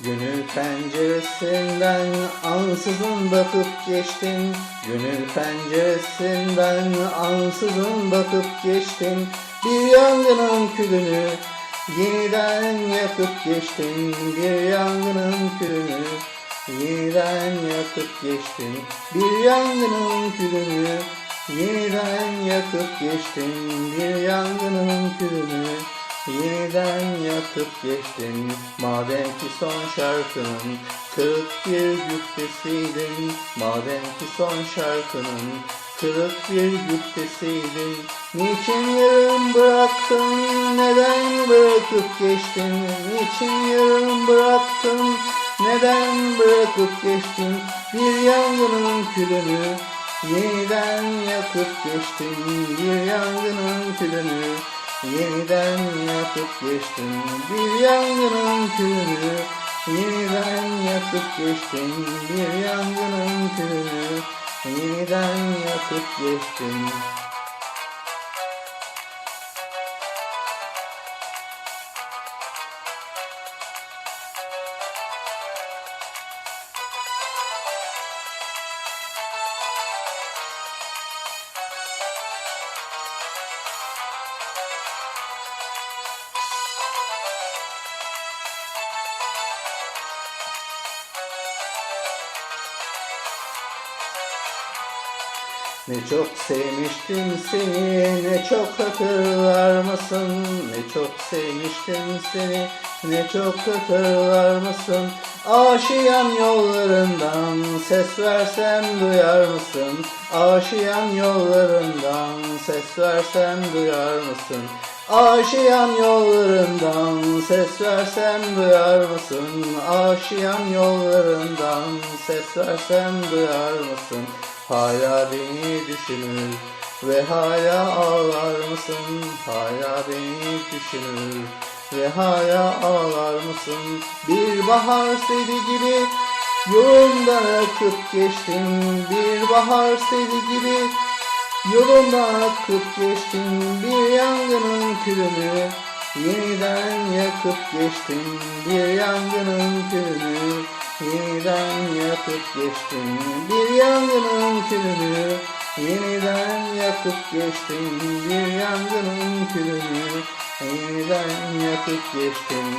Gönül penceresinden ansızın bakıp geçtin Gönül penceresinden ansızın bakıp geçtin Bir yangının külünü yeniden yakıp geçtin Bir yangının külünü yeniden yakıp geçtin Bir yangının külünü yeniden yakıp geçtin Bir yangının külünü Yeniden yakıp geçtin Madem ki son şarkının Kırık bir güftesiydin Madem ki son şarkının Kırık bir güftesiydin Niçin yarım bıraktın Neden bırakıp geçtin? Niçin yarım bıraktın Neden bırakıp geçtin? Bir yangının külünü Yeniden yakıp geçtin. Bir yangının külünü Yeniden yakıp geçtin bir yangının külünü Yeniden yakıp geçtin bir yangının külünü Yeniden yakıp geçtin Ne çok sevmiştim seni, ne çok hatırlar mısın? Ne çok sevmiştim seni, ne çok hatırlar mısın? Aşiyan yollarından ses versem duyar mısın? Aşiyan yollarından ses versem duyar mısın? Aşiyan yollarından ses versem duyar mısın? Aşiyan yollarından ses versem duyar mısın? Hala beni düşünür ve hala ağlar mısın? Hala beni düşünür ve hala ağlar mısın? Bir bahar seli gibi yolundan akıp geçtin. Bir bahar seli gibi yolundan akıp geçtin. Bir yangının külünü yeniden yakıp geçtin. Bir yangının külünü Yeniden yakıp geçtin bir yangının külünü Yeniden yakıp geçtin bir yangının külünü Yeniden yakıp geçtin